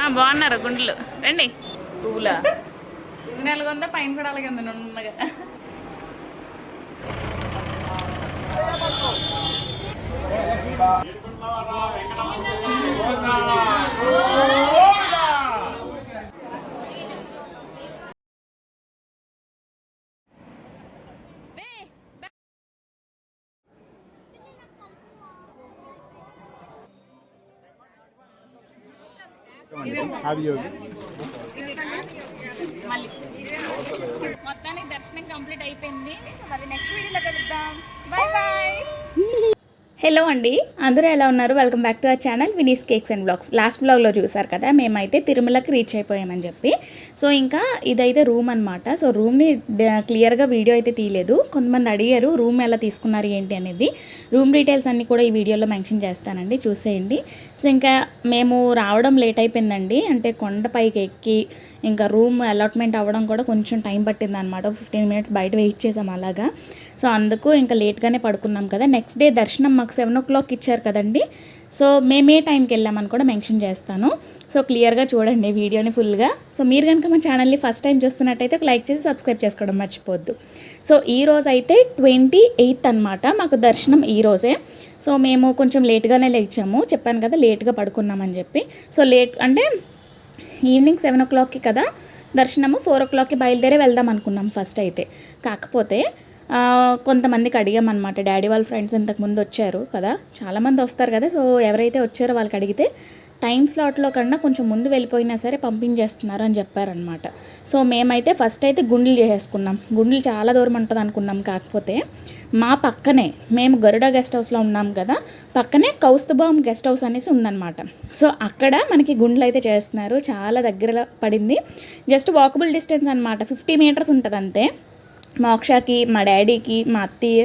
ఆ, బాగున్నారు గుండ్లు. రండి. పువ్వులా నెలగా ఉందా పైన కూడా అలాగే ఉంది నున్నగా. అది యోగి. మళ్ళీ. మొత్తానికి దర్శనం కంప్లీట్ అయిపోయింది. మరి నెక్స్ట్ వీడియోలో కలుద్దాం. బాయ్ బాయ్ హలో అండి అందరూ ఎలా ఉన్నారు? Welcome back to our channel Vini's cakes and blogs last బ్లాగ్లో చూసారు కదా మేమైతే తిరుమలకి రీచ్ అయిపోయామని చెప్పి. సో ఇంకా ఇదైతే రూమ్ అనమాట సో రూమ్ని క్లియర్గా వీడియో అయితే తీయలేదు. కొంతమంది అడిగారు రూమ్ ఎలా తీసుకున్నారు ఏంటి? అనేది. రూమ్ డీటెయిల్స్ అన్నీ కూడా ఈ వీడియోలో మెన్షన్ చేస్తానండి. చూసేయండి. సో ఇంకా మేము రావడం లేట్ అయిపోయిందండి. అంటే కొండపైకి ఎక్కి ఇంకా రూమ్ అలాట్మెంట్ అవ్వడం కూడా కొంచెం టైం పట్టింది అనమాట ఫిఫ్టీన్ మినిట్స్ బయట వెయిట్ చేసాం అలాగా. సో అందుకు ఇంకా లేట్గానే పడుకున్నాం కదా. నెక్స్ట్ డే దర్శనం మాకు సెవెన్ ఓ క్లాక్ ఇచ్చారు కదండి. సో మేము ఏ టైంకి వెళ్ళామని కూడా మెన్షన్ చేస్తాను. సో క్లియర్గా చూడండి వీడియోని ఫుల్గా. సో మీరు కనుక మా ఛానల్ని ఫస్ట్ టైం చూస్తున్నట్టయితే ఒక లైక్ చేసి సబ్స్క్రైబ్ చేసుకోవడం మర్చిపోవద్దు. సో ఈ రోజు అయితే ట్వంటీ ఎయిత్ అనమాట మాకు దర్శనం ఈ రోజే. సో మేము కొంచెం లేట్గానే లేచాము. చెప్పాను కదా లేట్గా పడుకున్నామని చెప్పి. సో లేట్ అంటే ఈవినింగ్ సెవెన్ ఓ క్లాక్కి కదా దర్శనము. ఫోర్ ఓ క్లాక్కి బయలుదేరి వెళ్దాం అనుకున్నాం ఫస్ట్ అయితే. కాకపోతే కొంతమందికి అడిగామన్నమాట. డాడీ వాళ్ళ ఫ్రెండ్స్ ఇంతకుముందు వచ్చారు కదా. చాలామంది వస్తారు కదా. సో ఎవరైతే వచ్చారో వాళ్ళకి అడిగితే టైం స్లాట్లో కన్నా కొంచెం ముందు వెళ్ళిపోయినా సరే పంపించేస్తున్నారు అని చెప్పారనమాట సో మేమైతే ఫస్ట్ అయితే గుండెలు చేసేసుకున్నాం. గుండెలు చాలా దూరం ఉంటుంది అనుకున్నాం. కాకపోతే మా పక్కనే మేము గరుడ గెస్ట్ హౌస్లో ఉన్నాం కదా. పక్కనే కౌస్తుబామ్ గెస్ట్ హౌస్ అనేసి ఉందన్నమాట. సో అక్కడ మనకి గుండెలు అయితే చేస్తున్నారు. చాలా దగ్గర పడింది. జస్ట్ వాకబుల్ డిస్టెన్స్ అనమాట ఫిఫ్టీ మీటర్స్ ఉంటుంది అంతే మోక్షకి మా డాడీకి మా అత్తయ్య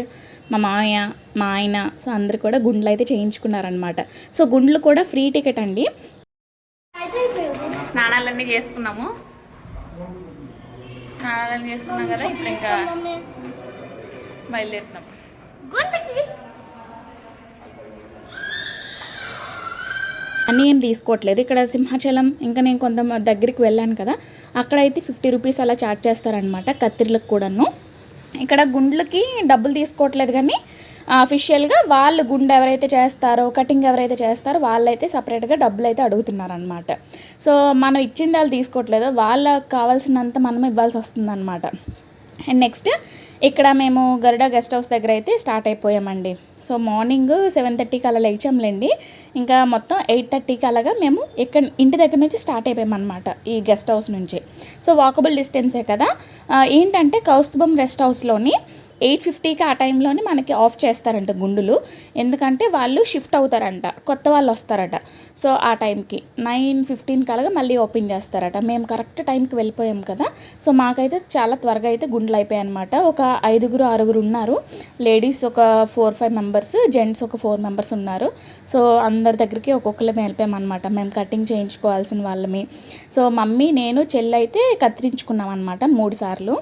మా మామయ్య మా ఆయన సో అందరు కూడా గుండ్లు అయితే చేయించుకున్నారనమాట సో గుండ్లు కూడా ఫ్రీ టికెట్ అండి. స్నానాలన్నీ చేసుకున్నాము. స్నానాలన్నీ చేసుకున్నాం కదా ఇప్పుడు ఇంకా బయలుదేరుతున్నాం. అన్నీ ఏం తీసుకోవట్లేదు. ఇక్కడ సింహాచలం ఇంకా నేను కొంత దగ్గరికి వెళ్ళాను కదా. అక్కడైతే ఫిఫ్టీ రూపీస్ అలా చార్జ్ చేస్తారనమాట కత్తిర్లకు కూడాను. ఇక్కడ గుండ్లకి డబ్బులు తీసుకోవట్లేదు కానీ అఫీషియల్గా వాళ్ళు గుండె ఎవరైతే చేస్తారో కటింగ్ ఎవరైతే చేస్తారో వాళ్ళైతే సపరేట్గా డబ్బులు అయితే అడుగుతున్నారనమాట సో మనం ఇచ్చింది వాళ్ళు తీసుకోవట్లేదు వాళ్ళకి కావాల్సినంత మనం ఇవ్వాల్సి వస్తుందన్నమాట. అండ్ నెక్స్ట్ ఇక్కడ మేము గరుడ గెస్ట్ హౌస్ దగ్గర అయితే స్టార్ట్ అయిపోయామండి. సో మార్నింగ్ సెవెన్ థర్టీకి అలా లేచాంలేండి. ఇంకా మొత్తం ఎయిట్ థర్టీకి అలాగా మేము ఇక్కడ ఇంటి దగ్గర నుంచి స్టార్ట్ అయిపోయామన్నమాట ఈ గెస్ట్ హౌస్ నుంచి. సో వాకబుల్ డిస్టెన్సే కదా. ఏంటంటే కౌస్తుభం రెస్ట్ హౌస్లోని ఎయిట్ ఫిఫ్టీకి ఆ టైంలోనే మనకి ఆఫ్ చేస్తారంట గుండులు. ఎందుకంటే వాళ్ళు షిఫ్ట్ అవుతారంట. కొత్త వాళ్ళు వస్తారట. సో ఆ టైంకి నైన్ ఫిఫ్టీన్ కలగా మళ్ళీ ఓపెన్ చేస్తారట. మేము కరెక్ట్ టైంకి వెళ్ళిపోయాం కదా. సో మాకైతే చాలా త్వరగా అయితే గుండెలు అయిపోయాయి అనమాట ఒక ఐదుగురు ఆరుగురు ఉన్నారు. లేడీస్ ఒక ఫోర్ ఫైవ్ మెంబర్స్ జెంట్స్ ఒక ఫోర్ మెంబర్స్ ఉన్నారు. సో అందరి దగ్గరికి ఒక్కొక్కరు వెళ్ళిపోయామన్నమాట మేము కటింగ్ చేయించుకోవాల్సిన వాళ్ళమే. సో మమ్మీ నేను చెల్లి అయితే కత్తిరించుకున్నాం అనమాట మూడు సార్లు.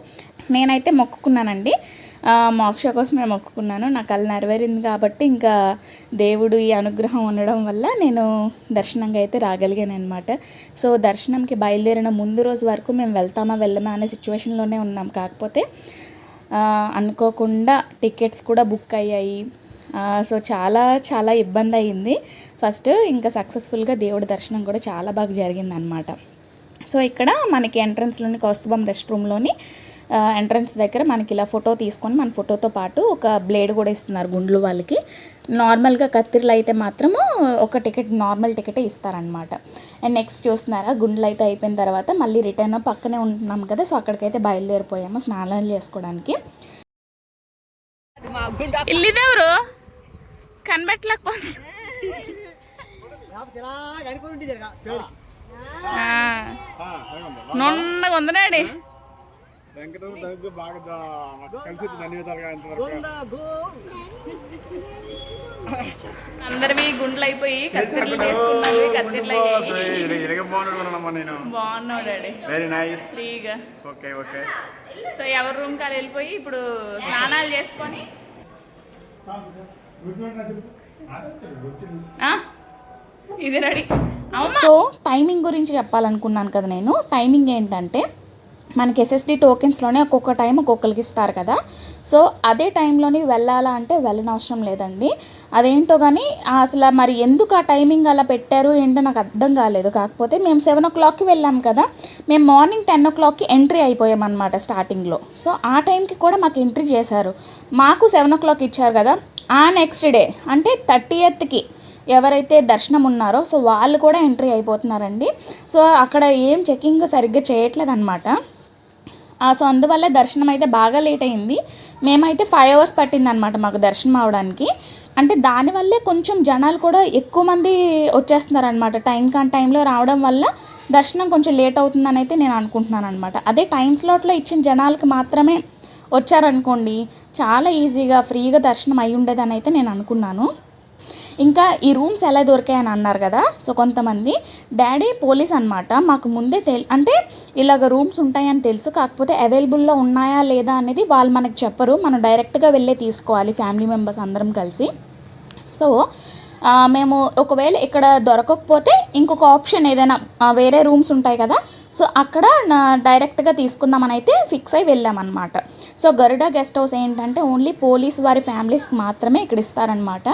నేనైతే మొక్కుకున్నానండి. మోక్ష కోసం నేను మొక్కుకున్నాను. నా కళ్ళు నెరవేరింది కాబట్టి ఇంకా దేవుడు ఈ అనుగ్రహం ఉండడం వల్ల నేను దర్శనంగా అయితే రాగలిగాను అనమాట సో దర్శనంకి బయలుదేరిన ముందు రోజు వరకు మేము వెళ్తామా వెళ్ళమా అనే సిచ్యువేషన్లోనే ఉన్నాం. కాకపోతే అనుకోకుండా టికెట్స్ కూడా బుక్ అయ్యాయి. సో చాలా చాలా ఇబ్బంది అయింది. ఫస్ట్ ఇంకా సక్సెస్ఫుల్గా దేవుడి దర్శనం కూడా చాలా బాగా జరిగిందనమాట సో ఇక్కడ మనకి ఎంట్రన్స్లోని కౌస్తుభం రెస్ట్ రూమ్లోని ఎంట్రన్స్ దగ్గర మనకి ఇలా ఫోటో తీసుకొని మన ఫోటోతో పాటు ఒక బ్లేడ్ కూడా ఇస్తున్నారు గుండ్లు వాళ్ళకి. నార్మల్గా కత్తిర్లు అయితే మాత్రము ఒక టికెట్ నార్మల్ టికెటే ఇస్తారనమాట అండ్ నెక్స్ట్ చూస్తున్నారా గుండ్లు అయితే అయిపోయిన తర్వాత మళ్ళీ రిటర్న్ పక్కనే ఉంటున్నాం కదా సో అక్కడికైతే బయలుదేరిపోయాము స్నానాలు చేసుకోవడానికి. ఇల్లిదెవరు? కనిపెట్టలేకపోతే నున్నగా ఉందనాడి. వెంకటరమణ దానికి బాగా కలిసి ధన్యవాదాలుగా అందరివి గుండ్లు అయిపోయి కత్తిర్లు చేసుకున్నారు కత్తిర్లు బాగున్నావు డాడీ వెరీ నైస్ ఫ్రీగా. Okay okay. సో ఎవరి రూమ్ కాలు వెళ్ళిపోయి ఇప్పుడు స్నానాలు చేసుకొని ఆ? ఇది రెడీ. సో టైమింగ్ గురించి చెప్పాలనుకున్నాను కదా నేను. టైమింగ్ ఏంటంటే మనకి ఎస్ఎస్డి టోకెన్స్లోనే ఒక్కొక్క టైం ఒక్కొక్కరికి ఇస్తారు కదా. సో అదే టైంలోని వెళ్ళాలా అంటే వెళ్ళనవసరం లేదండి. అదేంటో కానీ అసలు మరి ఎందుకు ఆ టైమింగ్ అలా పెట్టారు ఏంటో నాకు అర్థం కాలేదు. కాకపోతే మేము సెవెన్ ఓ క్లాక్కి వెళ్ళాం కదా. మేము మార్నింగ్ టెన్ ఓ క్లాక్కి ఎంట్రీ అయిపోయామన్నమాట స్టార్టింగ్లో సో ఆ టైంకి కూడా మాకు ఎంట్రీ చేశారు. మాకు సెవెన్ ఓ క్లాక్ ఇచ్చారు కదా. ఆ నెక్స్ట్ డే అంటే థర్టీ ఎత్కి ఎవరైతే దర్శనం ఉన్నారో సో వాళ్ళు కూడా ఎంట్రీ అయిపోతున్నారండి. సో అక్కడ ఏం చెకింగ్ సరిగ్గా చేయట్లేదు అనమాట సో అందువల్ల దర్శనం అయితే బాగా లేట్ అయింది. మేమైతే ఫైవ్ అవర్స్ పట్టిందనమాట మాకు దర్శనం అవడానికి. అంటే దానివల్లే కొంచెం జనాలు కూడా ఎక్కువ మంది వచ్చేస్తున్నారనమాట టైం కాని టైంలో రావడం వల్ల దర్శనం కొంచెం లేట్ అవుతుందని అయితే నేను అనుకుంటున్నాను అనమాట అదే టైం స్లాట్లో ఇచ్చిన జనాలకి మాత్రమే వచ్చారనుకోండి చాలా ఈజీగా ఫ్రీగా దర్శనం అయి ఉండేదని అయితే నేను అనుకున్నాను. ఇంకా ఈ రూమ్స్ ఎలా దొరికాయని అన్నారు కదా సో కొంతమంది డాడీ పోలీస్ అనమాట మాకు ముందే తెల్ అంటే ఇలాగ రూమ్స్ ఉంటాయని తెలుసు కాకపోతే అవైలబుల్లో ఉన్నాయా లేదా అనేది వాళ్ళు మనకు చెప్పరు మనం డైరెక్ట్గా వెళ్ళే తీసుకోవాలి ఫ్యామిలీ మెంబర్స్ అందరం కలిసి. సో మేము ఒకవేళ ఇక్కడ దొరకకపోతే ఇంకొక ఆప్షన్ ఏదైనా వేరే రూమ్స్ ఉంటాయి కదా సో అక్కడ నా- డైరెక్ట్గా తీసుకుందామని అయితే ఫిక్స్ అయి వెళ్ళామన్నమాట. సో గరుడ గెస్ట్ హౌస్ ఏంటంటే ఓన్లీ పోలీస్ వారి ఫ్యామిలీస్కి మాత్రమే ఇక్కడ ఇస్తారనమాట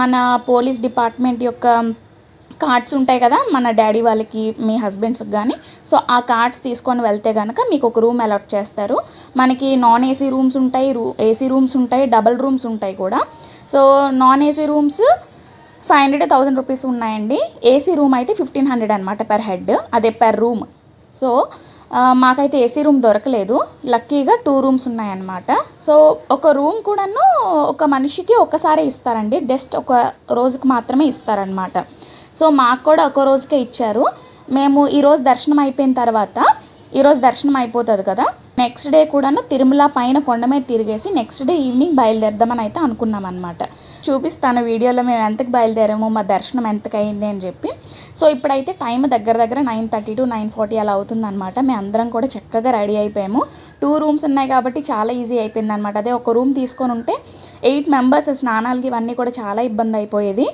మన పోలీస్ డిపార్ట్మెంట్ యొక్క కార్డ్స్ ఉంటాయి కదా మన డాడీ వాళ్ళకి మీ హస్బెండ్స్కి కానీ సో ఆ కార్డ్స్ తీసుకొని వెళ్తే కనుక మీకు ఒక రూమ్ అలాట్ చేస్తారు. మనకి నాన్ ఏసీ రూమ్స్ ఉంటాయి రూ ఏసీ రూమ్స్ ఉంటాయి డబల్ రూమ్స్ ఉంటాయి కూడా. So non AC rooms five hundred thousand rupees ఉన్నాయండి. ఏసీ రూమ్ అయితే ఫిఫ్టీన్ హండ్రెడ్ అనమాట పెర్ హెడ్ అదే పెర్ రూమ్. సో మాకైతే ఏసీ రూమ్ దొరకలేదు. లక్కీగా టూ రూమ్స్ ఉన్నాయన్నమాట. సో ఒక రూమ్ కూడాను ఒక మనిషికి ఒకసారి ఇస్తారండి. జస్ట్ ఒక రోజుకి మాత్రమే ఇస్తారనమాట సో మాకు కూడా ఒక రోజుకే ఇచ్చారు. మేము ఈరోజు దర్శనం అయిపోయిన తర్వాత ఈరోజు దర్శనం అయిపోతుంది కదా నెక్స్ట్ డే కూడాను తిరుమల పైన కొండ మీద తిరిగేసి నెక్స్ట్ డే ఈవినింగ్ బయలుదేరదామని అయితే అనుకున్నాం అనమాట చూపిస్తాను వీడియోలో మేము ఎంతకు బయలుదేరాము మా దర్శనం ఎంతకైంది అని చెప్పి. సో ఇప్పుడైతే టైం దగ్గర దగ్గర nine thirty to nine forty అలా అవుతుందన్నమాట. మేము అందరం కూడా చక్కగా రెడీ అయిపోయాము. టూ రూమ్స్ ఉన్నాయి కాబట్టి చాలా ఈజీ అయిపోయింది అనమాట అదే ఒక రూమ్ తీసుకొని ఉంటే ఎయిట్ మెంబర్స్ స్నానాలకి ఇవన్నీ కూడా చాలా ఇబ్బంది అయిపోయేది.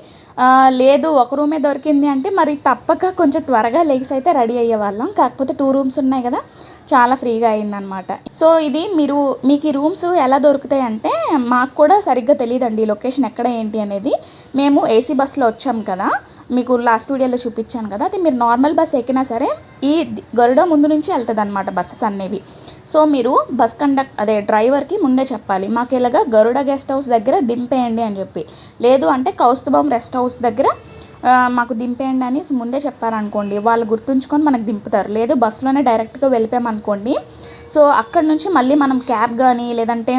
లేదు ఒక రూమే దొరికింది అంటే మరి తప్పక కొంచెం త్వరగా లెగ్స్ అయితే రెడీ అయ్యేవాళ్ళం కాకపోతే టూ రూమ్స్ ఉన్నాయి కదా చాలా ఫ్రీగా అయిందనమాట సో ఇది మీరు మీకు ఈ రూమ్స్ ఎలా దొరుకుతాయి అంటే మాకు కూడా సరిగ్గా తెలియదండి ఈ లొకేషన్ ఎక్కడ ఏంటి అనేది. మేము ఏసీ బస్సులో వచ్చాం కదా మీకు లాస్ట్ వీడియోలో చూపించాను కదా అది మీరు నార్మల్ బస్ ఎక్కినా సరే ఈ గరుడ ముందు నుంచి వెళ్తుంది అనమాట బస్సెస్ అనేవి. సో మీరు బస్ కండక్ట్ అదే డ్రైవర్కి ముందే చెప్పాలి. మాకు ఇలాగా గరుడ గెస్ట్ హౌస్ దగ్గర దింపేయండి అని చెప్పి. లేదు అంటే కౌస్తుభం రెస్ట్ హౌస్ దగ్గర మాకు దింపేయండి అని ముందే చెప్పారనుకోండి. వాళ్ళు గుర్తుంచుకొని మనకు దింపుతారు. లేదు బస్సులోనే డైరెక్ట్గా వెళ్ళిపోయామనుకోండి. సో అక్కడ నుంచి మళ్ళీ మనం క్యాబ్ కానీ లేదంటే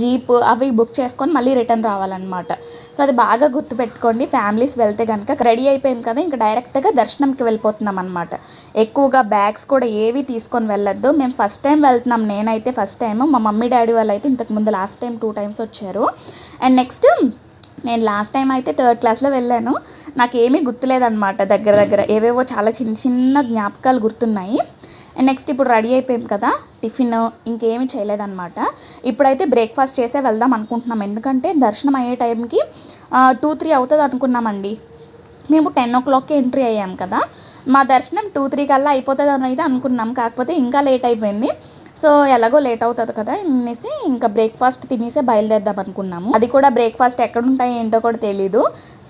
జీప్ అవి బుక్ చేసుకొని మళ్ళీ రిటర్న్ రావాలన్నమాట. సో అది బాగా గుర్తుపెట్టుకోండి. ఫ్యామిలీస్ వెళ్తే కనుక రెడీ అయిపోయాం కదా ఇంకా డైరెక్ట్గా దర్శనంకి వెళ్ళిపోతున్నాం అనమాట ఎక్కువగా బ్యాగ్స్ కూడా ఏవి తీసుకొని వెళ్ళొద్దు. మేము ఫస్ట్ టైం వెళ్తున్నాం నేనైతే ఫస్ట్ టైం మా మమ్మీ డాడీ వాళ్ళు అయితే ఇంతకు ముందు లాస్ట్ టైం టూ టైమ్స్ వచ్చారు. అండ్ నెక్స్ట్ నేను లాస్ట్ టైం అయితే థర్డ్ క్లాస్లో వెళ్ళాను. నాకు ఏమీ గుర్తులేదన్నమాట దగ్గర దగ్గర. ఏవేవో చాలా చిన్న చిన్న జ్ఞాపకాలు గుర్తున్నాయి. నెక్స్ట్ ఇప్పుడు రెడీ అయిపోయాం కదా టిఫిన్ ఇంకేమి చేయలేదన్నమాట. ఇప్పుడైతే బ్రేక్ఫాస్ట్ చేసే వెళ్దాం అనుకుంటున్నాం. ఎందుకంటే దర్శనం అయ్యే టైంకి టూ త్రీ అవుతుంది అనుకున్నామండి. మేము టెన్ ఓ క్లాక్కి ఎంట్రీ అయ్యాం కదా. మా దర్శనం టూ త్రీ కల్లా అయిపోతుంది అని అయితే అనుకున్నాం. కాకపోతే ఇంకా లేట్ అయిపోయింది. సో ఎలాగో లేట్ అవుతుంది కదా అనేసి ఇంకా బ్రేక్ఫాస్ట్ తినేసే బయలుదేరదాం అనుకున్నాము. అది కూడా బ్రేక్ఫాస్ట్ ఎక్కడ ఉంటాయి ఏంటో కూడా తెలీదు.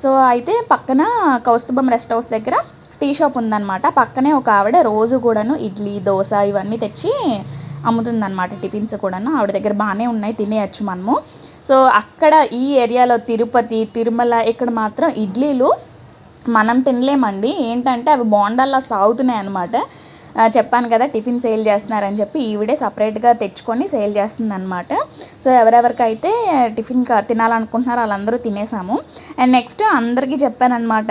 సో అయితే పక్కన కౌస్తుభం రెస్ట్ హౌస్ దగ్గర టీ షాప్ ఉందన్నమాట. పక్కనే ఒక ఆవిడ రోజు కూడాను ఇడ్లీ దోశ ఇవన్నీ తెచ్చి అమ్ముతుందన్నమాట టిఫిన్స్ కూడాను. ఆవిడ దగ్గర బాగానే ఉన్నాయి తినేయచ్చు మనము. సో అక్కడ ఈ ఏరియాలో తిరుపతి తిరుమల ఇక్కడ మాత్రం ఇడ్లీలు మనం తినలేమండి. ఏంటంటే అవి బోండాల్లా సాగుతున్నాయి అనమాట చెప్పాను కదా టిఫిన్ సేల్ చేస్తున్నారని చెప్పి ఈవిడే సపరేట్గా తెచ్చుకొని సేల్ చేస్తుంది అనమాట సో ఎవరెవరికైతే టిఫిన్ కా- తినాలనుకుంటున్నారో వాళ్ళందరూ తినేసాము. అండ్ నెక్స్ట్ అందరికీ చెప్పానమాట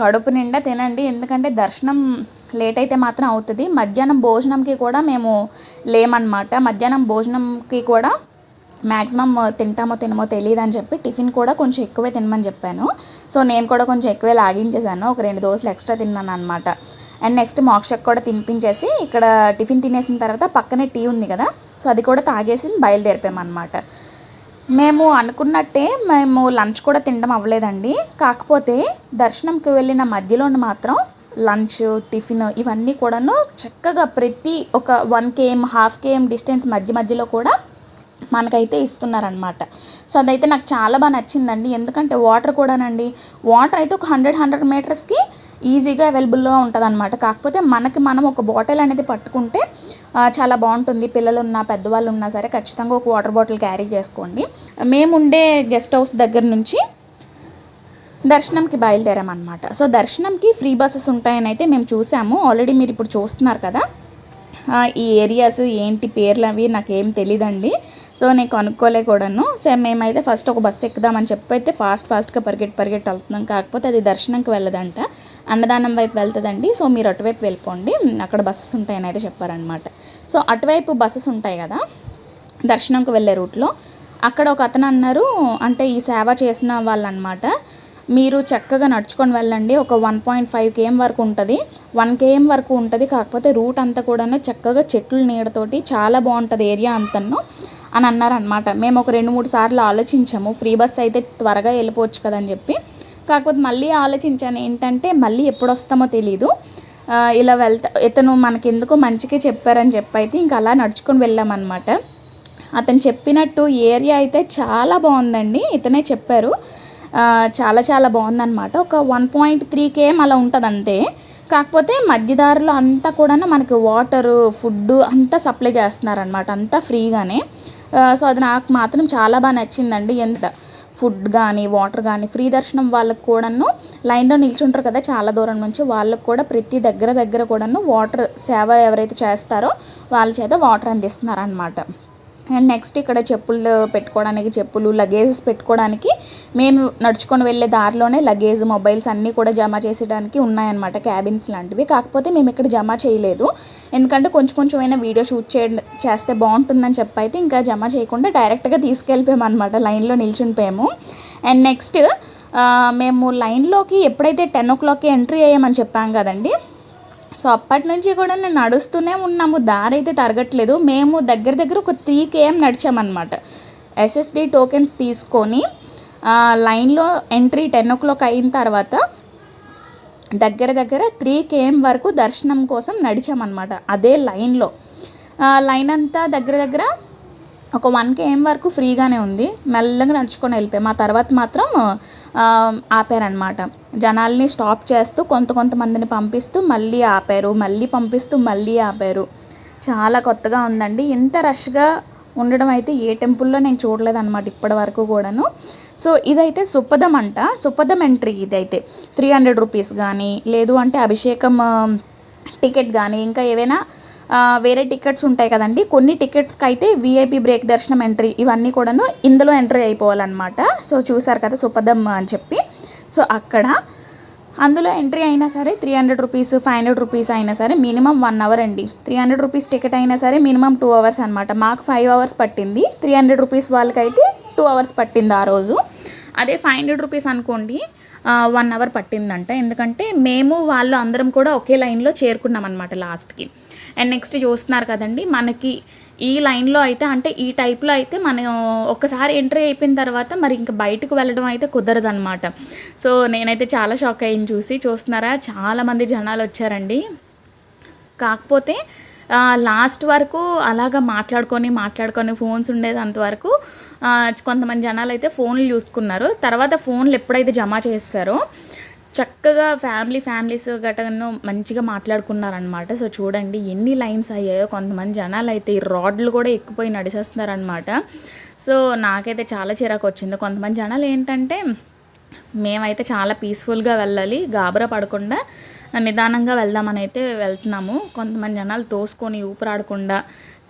కడుపు నిండా తినండి. ఎందుకంటే దర్శనం లేట్ అయితే మాత్రం అవుతుంది. మధ్యాహ్నం భోజనంకి కూడా మేము లేమన్నమాట. మధ్యాహ్నం భోజనంకి కూడా మ్యాక్సిమం తింటామో తినమో తెలియదు అని చెప్పి టిఫిన్ కూడా కొంచెం ఎక్కువే తినమని చెప్పాను. సో నేను కూడా కొంచెం ఎక్కువే లాగించేసాను ఒక రెండు దోశలు ఎక్స్ట్రా తిన్నాను అనమాట అండ్ నెక్స్ట్ మోక్షక్ కూడా తినిపించేసి ఇక్కడ టిఫిన్ తినేసిన తర్వాత పక్కనే టీ ఉంది కదా. సో అది కూడా తాగేసి బయలుదేరిపామన్నమాట మేము అనుకున్నట్టే మేము లంచ్ కూడా తినడం అవ్వలేదండి. కాకపోతే దర్శనంకి వెళ్ళిన మధ్యలో మాత్రం లంచ్ టిఫిన్ ఇవన్నీ కూడాను చక్కగా ప్రతి ఒక one KM half KM distance మధ్య మధ్యలో కూడా మనకైతే ఇస్తున్నారనమాట సో అదైతే నాకు చాలా బాగా నచ్చిందండి. ఎందుకంటే వాటర్ కూడానండి వాటర్ అయితే ఒక హండ్రెడ్ హండ్రెడ్ మీటర్స్కి ఈజీగా అవైలబుల్గా ఉంటుంది అనమాట కాకపోతే మనకి మనం ఒక బాటిల్ అనేది పట్టుకుంటే చాలా బాగుంటుంది. పిల్లలు ఉన్నా పెద్దవాళ్ళు ఉన్నా సరే ఖచ్చితంగా ఒక వాటర్ బాటిల్ క్యారీ చేసుకోండి. మేము ఉండే గెస్ట్ హౌస్ దగ్గర నుంచి దర్శనంకి బయలుదేరామన్నమాట. సో దర్శనంకి ఫ్రీ బస్సెస్ ఉంటాయని అయితే మేము చూసాము. ఆల్రెడీ మీరు ఇప్పుడు చూస్తున్నారు కదా. ఈ ఏరియాస్ ఏంటి పేర్లు అవి నాకేం తెలియదండి సో నేను కనుక్కోలే కూడాను సో మేమైతే ఫస్ట్ ఒక బస్సు ఎక్కుదామని చెప్పి అయితే ఫాస్ట్ ఫాస్ట్గా పరిగెట్టి పరిగెట్టి వెళ్తున్నాం. కాకపోతే అది దర్శనంకి వెళ్ళదంట. అన్నదానం వైపు వెళ్తుందండి. సో మీరు అటువైపు వెళ్ళిపోండి. అక్కడ బస్సెస్ ఉంటాయని అయితే చెప్పారనమాట సో అటువైపు బస్సెస్ ఉంటాయి కదా దర్శనంకి వెళ్ళే రూట్లో. అక్కడ ఒక అతను అన్నారు అంటే ఈ సేవ చేసిన వాళ్ళనమాట మీరు చక్కగా నడుచుకొని వెళ్ళండి. ఒక వన్ పాయింట్ ఫైవ్ కేఎం వరకు ఉంటుంది. వన్ కేఎం వరకు ఉంటుంది. కాకపోతే రూట్ అంతా కూడాను చక్కగా చెట్లు నీడతోటి చాలా బాగుంటుంది ఏరియా అంతను. అని అన్నారనమాట మేము ఒక రెండు మూడు సార్లు ఆలోచించాము. ఫ్రీ బస్ అయితే త్వరగా వెళ్ళిపోవచ్చు కదని చెప్పి. కాకపోతే మళ్ళీ ఆలోచించాను ఏంటంటే మళ్ళీ ఎప్పుడు వస్తామో తెలీదు. ఇలా వెళ్తా ఇతను మనకి ఎందుకో మంచిగా చెప్పారని చెప్పి అయితే ఇంకా అలా నడుచుకొని వెళ్ళామన్నమాట. అతను చెప్పినట్టు ఏరియా అయితే చాలా బాగుందండి ఇతనే చెప్పారు. చాలా చాలా బాగుందన్నమాట. ఒక వన్ పాయింట్ త్రీ కేఎం అలా ఉంటుంది అంతే కాకపోతే మధ్యదారిలో అంతా కూడా మనకి వాటరు ఫుడ్ అంతా సప్లై చేస్తున్నారనమాట అంతా ఫ్రీగానే. సో అది నాకు మాత్రం చాలా బాగా నచ్చిందండి. ఎంత ఫుడ్ కానీ వాటర్ కానీ ఫ్రీ దర్శనం వాళ్ళకి కూడాను లైన్లో నిల్చుంటారు కదా చాలా దూరం నుంచి వాళ్ళకి కూడా ప్రతి దగ్గర దగ్గర కూడాను వాటర్ సేవ ఎవరైతే చేస్తారో వాళ్ళ చేత వాటర్ అందిస్తున్నారు అనమాట అండ్ నెక్స్ట్ ఇక్కడ చెప్పులు పెట్టుకోవడానికి చెప్పులు లగేజెస్ పెట్టుకోవడానికి మేము నడుచుకొని వెళ్ళే దారిలోనే లగేజ్ మొబైల్స్ అన్నీ కూడా జమ చేసేయడానికి ఉన్నాయన్నమాట క్యాబిన్స్ లాంటివి. కాకపోతే మేము ఇక్కడ జమ చేయలేదు. ఎందుకంటే కొంచెం కొంచెం అయినా వీడియో షూట్ చే చేస్తే బాగుంటుందని చెప్పి అయితే ఇంకా జమ చేయకుండా డైరెక్ట్గా తీసుకెళ్ళిపోయాము అనమాట లైన్లో నిల్చునిపోయాము అండ్ నెక్స్ట్ మేము లైన్లోకి ఎప్పుడైతే టెన్ ఓ క్లాక్కి ఎంట్రీ అయ్యామని చెప్పాం కదండి సో అప్పటి నుంచి కూడా నేను నడుస్తూనే ఉన్నాము. దారి అయితే తరగట్లేదు. మేము దగ్గర దగ్గర ఒక త్రీ కేఎం నడిచామన్నమాట. ఎస్ఎస్డి టోకెన్స్ తీసుకొని లైన్లో ఎంట్రీ టెన్ ఓ క్లాక్ అయిన తర్వాత దగ్గర దగ్గర త్రీ కేఎం వరకు దర్శనం కోసం నడిచామన్నమాట. అదే లైన్లో. లైన్ అంతా దగ్గర దగ్గర ఒక వన్ కేఎం వరకు ఫ్రీగానే ఉంది. మెల్లగా నడుచుకొని వెళ్ళిపోయాం. ఆ తర్వాత మాత్రం ఆపారనమాట జనాల్ని స్టాప్ చేస్తూ కొంత కొంతమందిని పంపిస్తూ మళ్ళీ ఆపారు మళ్ళీ పంపిస్తూ మళ్ళీ ఆపారు. చాలా కొత్తగా ఉందండి. ఇంత రష్గా ఉండడం అయితే ఏ టెంపుల్లో నేను చూడలేదన్నమాట ఇప్పటి వరకు కూడాను. సో ఇదైతే సుపదం అంట. సుపదం ఎంట్రీ ఇదైతే. త్రీ హండ్రెడ్ రూపీస్ కానీ లేదు అంటే అభిషేకం టికెట్ కానీ ఇంకా ఏవైనా వేరే టికెట్స్ ఉంటాయి కదండి. కొన్ని టికెట్స్కి అయితే విఐపి బ్రేక్ దర్శనం ఎంట్రీ ఇవన్నీ కూడాను ఇందులో ఎంట్రీ అయిపోవాలన్నమాట. సో చూసారు కదా సుపదమ్మ అని చెప్పి. సో అక్కడ అందులో ఎంట్రీ అయినా సరే three hundred rupees five hundred rupees అయినా సరే మినిమం వన్ అవర్ అండి. త్రీ హండ్రెడ్ రూపీస్ టికెట్ అయినా సరే మినిమం టూ అవర్స్ అనమాట మాకు ఫైవ్ అవర్స్ పట్టింది. త్రీ హండ్రెడ్ రూపీస్ వాళ్ళకైతే టూ అవర్స్ పట్టింది ఆ రోజు. అదే ఫైవ్ హండ్రెడ్ రూపీస్ అనుకోండి వన్ అవర్ పట్టిందంట. ఎందుకంటే మేము వాళ్ళు అందరం కూడా ఒకే లైన్లో చేరుకున్నాం అనమాట లాస్ట్కి అండ్ నెక్స్ట్ చూస్తున్నారు కదండి మనకి ఈ లైన్లో అయితే అంటే ఈ టైప్లో అయితే మనం ఒకసారి ఎంట్రీ అయిపోయిన తర్వాత మరి ఇంకా బయటకు వెళ్ళడం అయితే కుదరదు అనమాట సో నేనైతే చాలా షాక్ అయ్యింది చూసి. చూస్తున్నారా? చాలామంది జనాలు వచ్చారండి. కాకపోతే లాస్ట్ వరకు అలాగా మాట్లాడుకొని మాట్లాడుకొని ఫోన్స్ ఉండేదంత వరకు కొంతమంది జనాలు అయితే ఫోన్లు చూసుకున్నారు. తర్వాత ఫోన్లు ఎప్పుడైతే జమ చేస్తారో చక్కగా ఫ్యామిలీ ఫ్యామిలీస్ గటను మంచిగా మాట్లాడుకున్నారనమాట సో చూడండి ఎన్ని లైన్స్ అయ్యాయో కొంతమంది జనాలు అయితే ఈ రాడ్లు కూడా ఎక్కిపోయి నడిచేస్తున్నారనమాట సో నాకైతే చాలా చిరాకు వచ్చింది కొంతమంది జనాలు ఏంటంటే మేమైతే చాలా పీస్ఫుల్గా వెళ్ళాలి గాబరా పడకుండా నిదానంగా వెళ్దామని అయితే వెళ్తున్నాము. కొంతమంది జనాలు తోసుకొని ఊపిరాడకుండా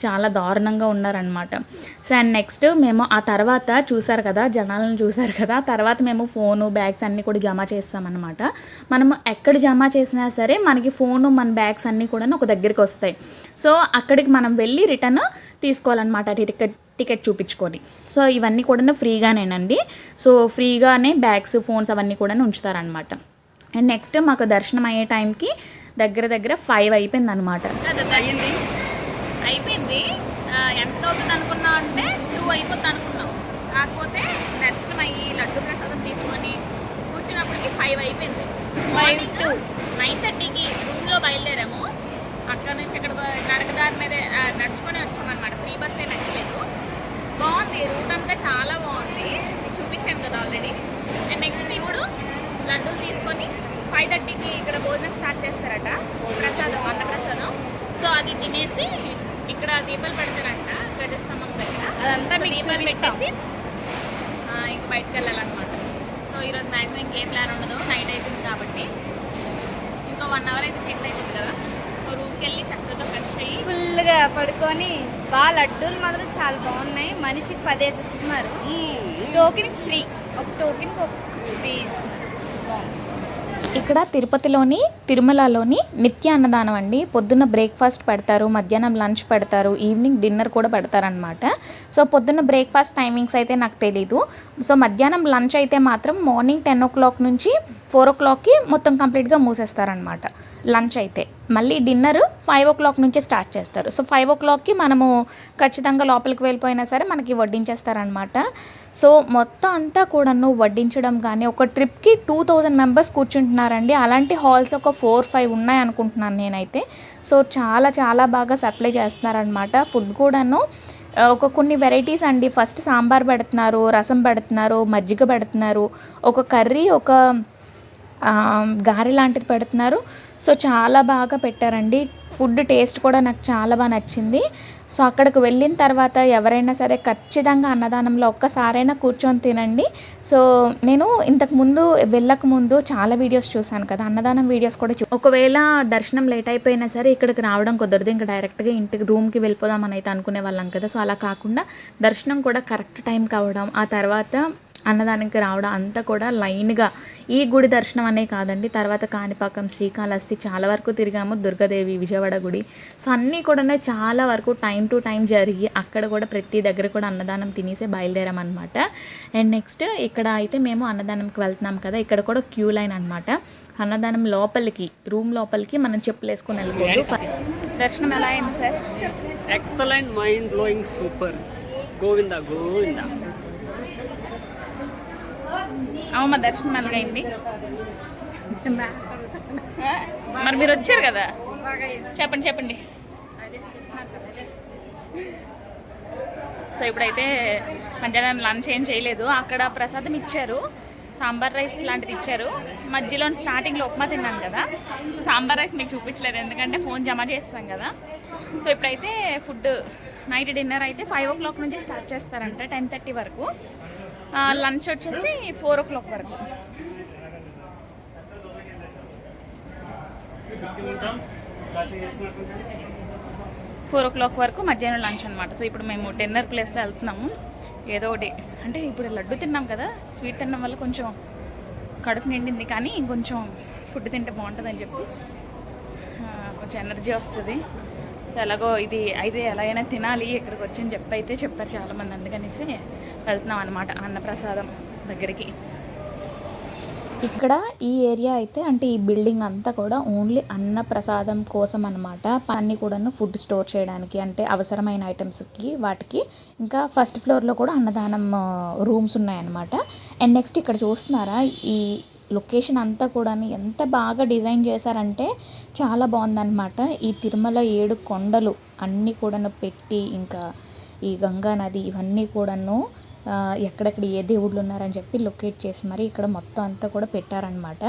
చాలా దారుణంగా ఉన్నారనమాట సో అండ్ నెక్స్ట్ మేము ఆ తర్వాత చూసారు కదా జనాలను చూసారు కదా తర్వాత మేము ఫోను బ్యాగ్స్ అన్నీ కూడా జమ చేస్తామన్నమాట. మనము ఎక్కడ జమ చేసినా సరే మనకి ఫోను మన బ్యాగ్స్ అన్నీ కూడా ఒక దగ్గరికి వస్తాయి. సో అక్కడికి మనం వెళ్ళి రిటర్న్ తీసుకోవాలన్నమాట టికెట్ టికెట్ చూపించుకొని. సో ఇవన్నీ కూడా ఫ్రీగానేనండి. సో ఫ్రీగానే బ్యాగ్స్ ఫోన్స్ అవన్నీ కూడా ఉంచుతారనమాట అండ్ నెక్స్ట్ మాకు దర్శనం అయ్యే టైంకి దగ్గర దగ్గర ఫైవ్ అయిపోయింది అనమాట అయిపోయింది. ఎంత అవుతుంది అనుకున్నాం అంటే టూ అయిపోతుంది అనుకున్నాం కాకపోతే దర్శనం అయ్యి లడ్డు ప్రసాదం తీసుకొని కూర్చున్నప్పటికి ఫైవ్ అయిపోయింది. మార్నింగ్ నైన్ థర్టీకి రూమ్లో బయలుదేరాము. అక్కడ నుంచి ఇక్కడ నడకదారి మీద నడుచుకొని వచ్చామన్నమాట. ఫ్రీ బస్ ఏ నచ్చలేదు బాగుంది. రూట్ అంతా చాలా బాగుంది. చూపించాను కదా ఆల్రెడీ అండ్ నెక్స్ట్ ఇప్పుడు లడ్డూలు తీసుకొని ఫైవ్ థర్టీకి ఇక్కడ భోజనం స్టార్ట్ చేస్తారట. ప్రసాదం అన్న ప్రసాదం సో అది తినేసి ఇక్కడ దీపాలు పెడతారంట గజస్తంభం దగ్గర. అదంతా దీపాలు. పెట్టేసి ఇంక బయటకు వెళ్ళాలన్నమాట. సో ఈరోజు మ్యాక్సిమం ఇంకేం ప్లాన్ ఉండదు నైట్ అయిపోయింది కాబట్టి. ఇంకో వన్ అవర్ అయితే చేంజ్ అయిపోతుంది కదా. సో రూమ్కి వెళ్ళి చక్కగా ఫ్రెష్ అయ్యి ఫుల్గా పడుకొని బాగా లడ్డూలు మాత్రం చాలా బాగున్నాయి. మనిషికి పదేసి ఇస్తున్నారు టోకెన్ ఫ్రీ ఒక టోకెన్ ఒక ఫ్రీ ఇస్తున్నారు. ఇక్కడ తిరుపతిలోని తిరుమలలోని నిత్య అన్నదానం అండి. పొద్దున్న బ్రేక్ఫాస్ట్ పెడతారు మధ్యాహ్నం లంచ్ పెడతారు ఈవినింగ్ డిన్నర్ కూడా పెడతారనమాట సో పొద్దున్న బ్రేక్ఫాస్ట్ టైమింగ్స్ అయితే నాకు తెలీదు. సో మధ్యాహ్నం లంచ్ అయితే మాత్రం మార్నింగ్ టెన్ ఓ క్లాక్ నుంచి ఫోర్ ఓ క్లాక్కి మొత్తం కంప్లీట్గా మూసేస్తారనమాట లంచ్ అయితే. మళ్ళీ డిన్నర్ ఫైవ్ ఓ క్లాక్ నుంచి స్టార్ట్ చేస్తారు. సో ఫైవ్ ఓ క్లాక్కి మనము ఖచ్చితంగా లోపలికి వెళ్ళిపోయినా సరే మనకి వడ్డించేస్తారనమాట సో మొత్తం అంతా కూడాను వడ్డించడం కానీ ఒక ట్రిప్కి టూ థౌజండ్ మెంబర్స్ కూర్చుంటున్నారండి. అలాంటి హాల్స్ ఒక ఫోర్ ఫైవ్ ఉన్నాయి అనుకుంటున్నాను నేనైతే. సో చాలా చాలా బాగా సప్లై చేస్తున్నారనమాట ఫుడ్ కూడాను ఒక కొన్ని వెరైటీస్ అండి. ఫస్ట్ సాంబార్ పెడుతున్నారు రసం పెడుతున్నారు మజ్జిగ పెడుతున్నారు. ఒక కర్రీ ఒక గారె లాంటిది పెడుతున్నారు. సో చాలా బాగా పెట్టారండి. ఫుడ్ టేస్ట్ కూడా నాకు చాలా బాగా నచ్చింది. సో అక్కడికి వెళ్ళిన తర్వాత ఎవరైనా సరే ఖచ్చితంగా అన్నదానంలో ఒక్కసారైనా కూర్చొని తినండి. సో నేను ఇంతకు ముందు చాలా వీడియోస్ చూశాను కదా. అన్నదానం వీడియోస్ కూడా చూ ఒకవేళ దర్శనం లేట్ అయిపోయినా సరే ఇక్కడికి రావడం కుదరదు. ఇంకా డైరెక్ట్గా ఇంటికి రూమ్కి వెళ్ళిపోదామని అయితే అనుకునే వాళ్ళం కదా. సో అలా కాకుండా దర్శనం కూడా కరెక్ట్ టైం కావడం ఆ తర్వాత అన్నదానికి రావడం అంతా కూడా లైన్గా. ఈ గుడి దర్శనం అనే కాదండి తర్వాత కాణిపాకం శ్రీకాళహస్తి చాలా వరకు తిరిగాము దుర్గాదేవి విజయవాడ గుడి. సో అన్నీ కూడా చాలా వరకు టైం టు టైం జరిగి అక్కడ కూడా ప్రతి దగ్గర కూడా అన్నదానం తినేసే బయలుదేరామన్నమాట. అండ్ నెక్స్ట్ ఇక్కడ అయితే మేము అన్నదానంకి వెళ్తున్నాం కదా ఇక్కడ కూడా క్యూ లైన్ అనమాట అన్నదానం లోపలికి రూమ్ లోపలికి మనం చెప్పులు వేసుకొని వెళ్ళిపోదు దర్శనం ఎలా అయింది sir? Excellent mind blowing super Govinda Govinda. అమ్మ దర్శనం అలాగైంది మరి మీరు వచ్చారు కదా? చెప్పండి చెప్పండి. సో ఇప్పుడైతే మధ్యాహ్నం లంచ్ ఏం చేయలేదు. అక్కడ ప్రసాదం ఇచ్చారు. సాంబార్ రైస్ లాంటిది ఇచ్చారు. మధ్యలో స్టార్టింగ్లో ఉప్మా తిన్నాను కదా. సో సాంబార్ రైస్ మీకు చూపించలేదు. ఎందుకంటే ఫోన్ జమ చేస్తాం కదా. సో ఇప్పుడైతే ఫుడ్ నైట్ డిన్నర్ అయితే ఫైవ్ ఓ క్లాక్ నుంచి స్టార్ట్ చేస్తారంట టెన్ థర్టీ వరకు. లంచ్ వచ్చేసి ఫోర్ ఓ క్లాక్ వరకు. ఫోర్ ఓ క్లాక్ వరకు మధ్యాహ్నం లంచ్ అనమాట సో ఇప్పుడు మేము డిన్నర్ ప్లేస్లో వెళ్తున్నాము. ఏదో ఒకటి అంటే ఇప్పుడు లడ్డు తిన్నాం కదా స్వీట్ తినడం వల్ల కొంచెం కడుపు నిండింది కానీ కొంచెం ఫుడ్ తింటే బాగుంటుందని చెప్పి కొంచెం ఎనర్జీ వస్తుంది. సో ఎలాగో ఇది అయితే ఎలా అయినా తినాలి ఇక్కడికి వచ్చి అని చెప్పి అయితే చెప్పారు చాలామంది. అందుకనేసి వెళ్తున్నాం అనమాట అన్నప్రసాదం దగ్గరికి. ఇక్కడ ఈ ఏరియా అయితే అంటే ఈ బిల్డింగ్ అంతా కూడా ఓన్లీ అన్న ప్రసాదం కోసం అనమాట అన్ని కూడాను ఫుడ్ స్టోర్ చేయడానికి అంటే అవసరమైన ఐటమ్స్కి వాటికి. ఇంకా ఫస్ట్ ఫ్లోర్లో కూడా అన్నదానం రూమ్స్ ఉన్నాయన్నమాట. అండ్ నెక్స్ట్ ఇక్కడ చూస్తున్నారా ఈ లొకేషన్ అంతా కూడా ఎంత బాగా డిజైన్ చేశారంటే చాలా బాగుందన్నమాట. ఈ తిరుమల ఏడు కొండలు అన్నీ కూడాను పెట్టి ఇంకా ఈ గంగా నది ఇవన్నీ కూడాను ఎక్కడెక్కడ ఏ దేవుళ్ళు ఉన్నారని చెప్పి లొకేట్ చేసి మరి ఇక్కడ మొత్తం అంతా కూడా పెట్టారనమాట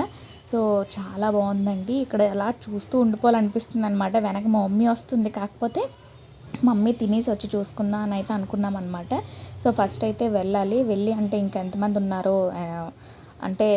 సో చాలా బాగుందండి. ఇక్కడ అలా చూస్తూ ఉండిపోవాలనిపిస్తుంది అనమాట వెనక మా మమ్మీ వస్తుంది. కాకపోతే మమ్మీ తినేసి వచ్చి చూసుకుందాం అని అయితే అనుకున్నాం అనమాట సో ఫస్ట్ అయితే వెళ్ళాలి. వెళ్ళి అంటే ఇంకెంతమంది ఉన్నారో అంటే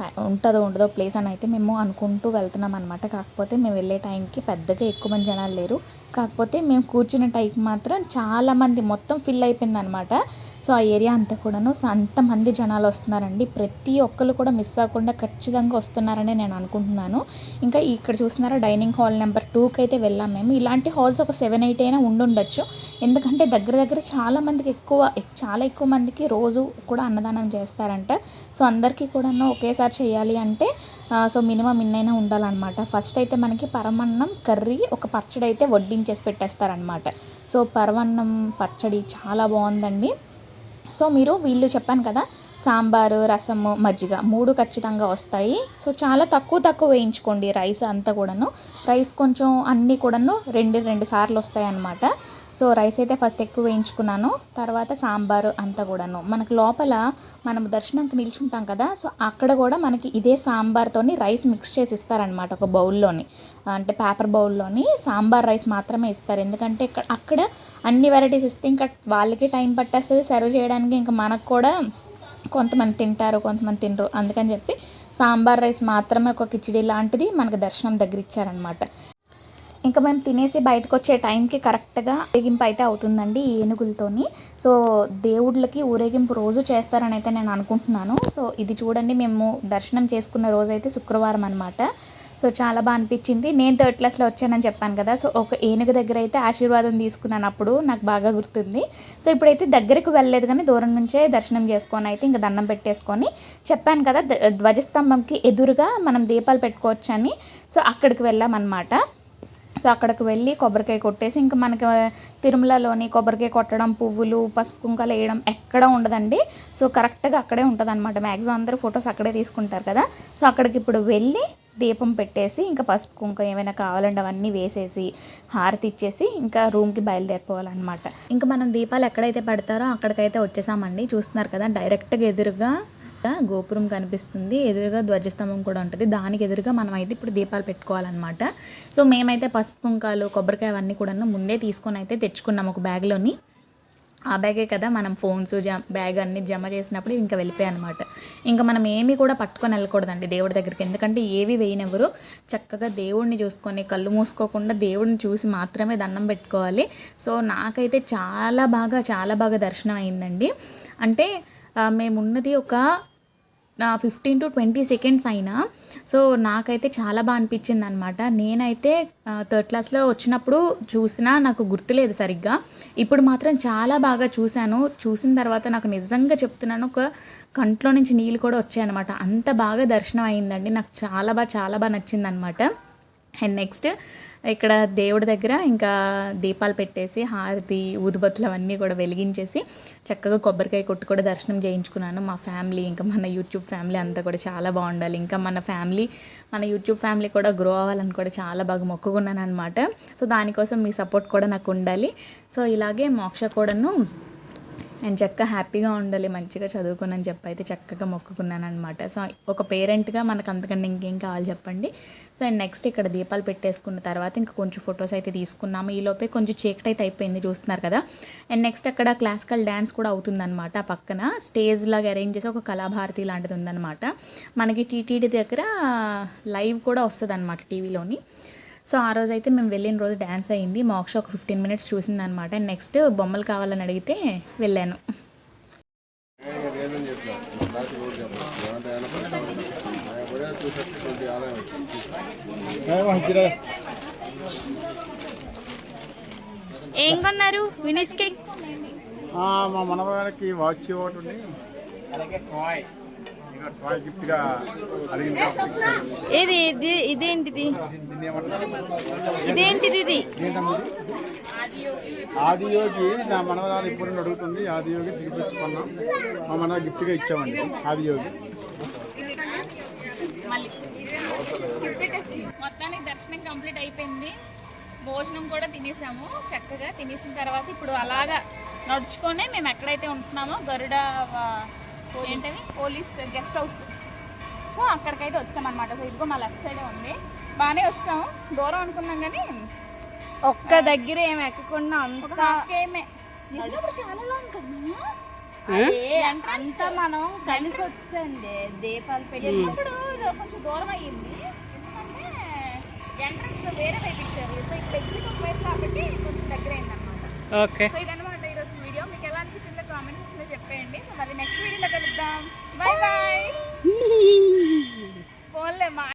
టై- ఉంటుందో ఉండదో ప్లేస్ అని అయితే మేము అనుకుంటూ వెళ్తున్నాం అనమాట కాకపోతే మేము వెళ్ళే టైంకి పెద్దగా ఎక్కువ మంది జనాలు లేరు. కాకపోతే మేము కూర్చున్న టైం మాత్రం చాలామంది మొత్తం ఫిల్ అయిపోయింది అనమాట సో ఆ ఏరియా అంతా కూడాను సో అంతమంది జనాలు వస్తున్నారండి. ప్రతి ఒక్కరు కూడా మిస్ అవ్వకుండా ఖచ్చితంగా వస్తున్నారని నేను అనుకుంటున్నాను. ఇంకా ఇక్కడ చూస్తున్నారా డైనింగ్ హాల్ నెంబర్ టూకి అయితే వెళ్ళాం మేము. ఇలాంటి హాల్స్ ఒక సెవెన్ ఎయిట్ అయినా ఉండుండొచ్చు. ఎందుకంటే దగ్గర దగ్గర చాలామందికి ఎక్కువ చాలా ఎక్కువ మందికి రోజు కూడా అన్నదానం చేస్తారంట. సో అందరికీ కూడా ఒకేసారి చేయాలి అంటే సో మినిమం ఇన్నైనా ఉండాలన్నమాట. ఫస్ట్ అయితే మనకి పరమన్నం కర్రీ ఒక పచ్చడి అయితే వడ్డించేసి పెట్టేస్తారనమాట సో పరమన్నం పచ్చడి చాలా బాగుందండి. సో మీరు వీళ్ళు చెప్పాను కదా సాంబారు రసము మజ్జిగ మూడు ఖచ్చితంగా వస్తాయి. సో చాలా తక్కువ తక్కువ వేయించుకోండి రైస్ అంతా కూడాను. రైస్ కొంచెం అన్నీ కూడాను రెండు రెండు సార్లు వస్తాయి అన్నమాట సో రైస్ అయితే ఫస్ట్ ఎక్కువ వేయించుకున్నాను. తర్వాత సాంబారు అంతా కూడాను. మనకు లోపల మనం దర్శనంకి నిల్చుంటాం కదా సో అక్కడ కూడా మనకి ఇదే సాంబార్తోని రైస్ మిక్స్ చేసి ఇస్తారనమాట ఒక బౌల్లోని. అంటే పేపర్ బౌల్లోని సాంబార్ రైస్ మాత్రమే ఇస్తారు. ఎందుకంటే ఇక్కడ అక్కడ అన్ని వెరైటీస్ ఇస్తే ఇంకా వాళ్ళకి టైం పట్టేస్తుంది సర్వ్ చేయడానికి ఇంకా మనకు కూడా కొంతమంది తింటారు కొంతమంది తినరు. అందుకని చెప్పి సాంబార్ రైస్ మాత్రమే ఒక కిచిడి లాంటిది మనకు దర్శనం దగ్గర ఇచ్చారనమాట ఇంకా మేము తినేసి బయటకు వచ్చే టైంకి కరెక్ట్గా ఊరేగింపు అయితే అవుతుందండి ఈ ఏనుగులతోని. సో దేవుళ్ళకి ఊరేగింపు రోజు చేస్తారని అయితే నేను అనుకుంటున్నాను. సో ఇది చూడండి మేము దర్శనం చేసుకున్న రోజు అయితే శుక్రవారం అనమాట సో చాలా బాగా అనిపించింది. నేను థర్డ్ క్లాస్లో వచ్చానని చెప్పాను కదా సో ఒక ఏనుగు దగ్గర అయితే ఆశీర్వాదం తీసుకున్నాను అప్పుడు నాకు బాగా గుర్తుంది. సో ఇప్పుడైతే దగ్గరకు వెళ్ళలేదు కానీ దూరం నుంచే దర్శనం చేసుకొని అయితే ఇంకా దండం పెట్టేసుకొని చెప్పాను కదా ధ్వజస్తంభంకి ఎదురుగా మనం దీపాలు పెట్టుకోవచ్చని. సో అక్కడికి వెళ్ళామన్నమాట. సో అక్కడికి వెళ్ళి కొబ్బరికాయ కొట్టేసి ఇంకా మనకి తిరుమలలోని కొబ్బరికాయ కొట్టడం పువ్వులు పసుపు కుంకాలు వేయడం ఎక్కడ ఉండదండి. సో కరెక్ట్గా అక్కడే ఉంటుంది అనమాట మ్యాక్సిమం అందరూ ఫొటోస్ అక్కడే తీసుకుంటారు కదా. సో అక్కడికి ఇప్పుడు వెళ్ళి దీపం పెట్టేసి ఇంకా పసుపు కుంకుమ ఏమైనా కావాలంటే అవన్నీ వేసేసి హారతి ఇచ్చేసి ఇంకా రూమ్కి బయలుదేరిపోవాలన్నమాట. ఇంకా మనం దీపాలు ఎక్కడైతే పెడతారో అక్కడికైతే వచ్చేసామండి. చూస్తున్నారు కదా డైరెక్ట్గా ఎదురుగా గోపురం కనిపిస్తుంది. ఎదురుగా ధ్వజస్తంభం కూడా ఉంటుంది. దానికి ఎదురుగా మనం అయితే ఇప్పుడు దీపాలు పెట్టుకోవాలన్నమాట. సో మేమైతే పసుపు కుంకాలు కొబ్బరికాయ అవన్నీ కూడా ముందే తీసుకొని అయితే తెచ్చుకున్నాం ఒక బ్యాగ్లోని. ఆ బ్యాగే కదా మనం ఫోన్స్ జమ బ్యాగ్ అన్ని జమ చేసినప్పుడు ఇంకా వెళ్ళిపోయాయి అనమాట ఇంకా మనం ఏమీ కూడా పట్టుకొని వెళ్ళకూడదండి దేవుడి దగ్గరికి. ఎందుకంటే ఏవి వేయనెవరు చక్కగా దేవుడిని చూసుకొని కళ్ళు మూసుకోకుండా దేవుడిని చూసి మాత్రమే దండం పెట్టుకోవాలి. సో నాకైతే చాలా బాగా చాలా బాగా దర్శనం అయిందండి. అంటే మేమున్నది ఒక ఫిఫ్టీన్ టు ట్వంటీ సెకండ్స్ అయినా. సో నాకైతే చాలా బాగా అనిపించింది అనమాట నేనైతే థర్డ్ క్లాస్లో వచ్చినప్పుడు చూసినా నాకు గుర్తులేదు సరిగ్గా. ఇప్పుడు మాత్రం చాలా బాగా చూశాను. చూసిన తర్వాత నాకు నిజంగా చెప్తున్నాను ఒక కంట్లో నుంచి నీళ్ళు కూడా వచ్చాయన్నమాట. అంత బాగా దర్శనం అయిందండి. నాకు చాలా బాగా చాలా బాగా నచ్చిందనమాట. అండ్ నెక్స్ట్ ఇక్కడ దేవుడి దగ్గర ఇంకా దీపాలు పెట్టేసి హారతి ఊదుబత్తులు అవన్నీ కూడా వెలిగించేసి చక్కగా కొబ్బరికాయ కొట్టు కూడా దర్శనం చేయించుకున్నాను. మా ఫ్యామిలీ ఇంకా మన యూట్యూబ్ ఫ్యామిలీ అంతా కూడా చాలా బాగుండాలి. ఇంకా మన ఫ్యామిలీ మన యూట్యూబ్ ఫ్యామిలీ కూడా గ్రో అవ్వాలని కూడా చాలా బాగా మొక్కుకున్నాను అనమాట సో దానికోసం మీ సపోర్ట్ కూడా నాకు ఉండాలి. సో ఇలాగే మోక్ష కూడాను అండ్ చక్కగా హ్యాపీగా ఉండాలి మంచిగా చదువుకున్నాను చెప్పి అయితే చక్కగా మొక్కుకున్నాను అనమాట సో ఒక పేరెంట్గా మనకు అంతకంటే ఇంకేం కావాలి చెప్పండి. సో అండ్ నెక్స్ట్ ఇక్కడ దీపాలు పెట్టేసుకున్న తర్వాత ఇంకా కొంచెం ఫొటోస్ అయితే తీసుకున్నాము. ఈ లోపే కొంచెం చీకటి అయితే అయిపోయింది చూస్తున్నారు కదా. అండ్ నెక్స్ట్ అక్కడ క్లాసికల్ డ్యాన్స్ కూడా అవుతుందన్నమాట ఆ పక్కన. స్టేజ్ లాగా అరేంజ్ చేసి ఒక కళాభారతి లాంటిది ఉందన్నమాట. మనకి టీటీడీ దగ్గర లైవ్ కూడా వస్తుంది అనమాట టీవీలోని సో ఆ రోజు అయితే మేము వెళ్ళిన రోజు డ్యాన్స్ అయింది మోక్ష ఒక ఫిఫ్టీన్ మినిట్స్ చూసింది అనమాట నెక్స్ట్ బొమ్మలు కావాలని అడిగితే వెళ్ళాను. ఏ, కొన్నారు? వినిస్ కేక్ ఆ, మా మనవరానికి వాచ్ ఒకటి ఉంది. అలాగే టాయ్ ఇది ఇది ఇదేంటిది? ఇదేంటిది ఇది? ఆదియోగి నా మనవరాలు ఇప్పుడు అడుగుతుంది. ఆదియోగి తీసుకున్నాం మా మన గిఫ్ట్గా ఇచ్చామండి. ఆదియోగి. మళ్ళీ. మొత్తానికి దర్శనం కంప్లీట్ అయిపోయింది. భోజనం కూడా తినేసాము. చక్కగా తినేసిన తర్వాత ఇప్పుడు అలాగా నడుచుకొని మేము ఎక్కడైతే ఉంటున్నామో గరుడ ఆ, ఏంటది పోలీస్ గెస్ట్ హౌస్. సో అక్కడికైతే వచ్చామన్నమాట. సో ఇదిగో మా లెఫ్ట్ సైడే ఉంది. బాగానే వస్తాం దూరం అనుకున్నాం కానీ ఒక్క దగ్గర ఏం ఎక్కకుండా అంతా కేమే. చాలా లాంగ్ కదా? అదే, అంతా మనం కలిసి వస్తుంది దీపాలు పెట్టి. వెళ్ళినప్పుడు ఇది కొంచెం దూరం అయ్యింది. ఎందుకంటే ఎంట్రన్స్ వేరే వైపు ఇచ్చారు. సో ఇక్కడ ఎగ్జిట్ ఒక వైపు కాబట్టి కొంచెం దగ్గర అయింది అనమాట ఓకే. సో ఇదంతా చెప్పేయండి సో మళ్ళీ నెక్స్ట్ వీడియోలో కలుద్దాం. బాయ్ బాయ్ ఫోన్లే మా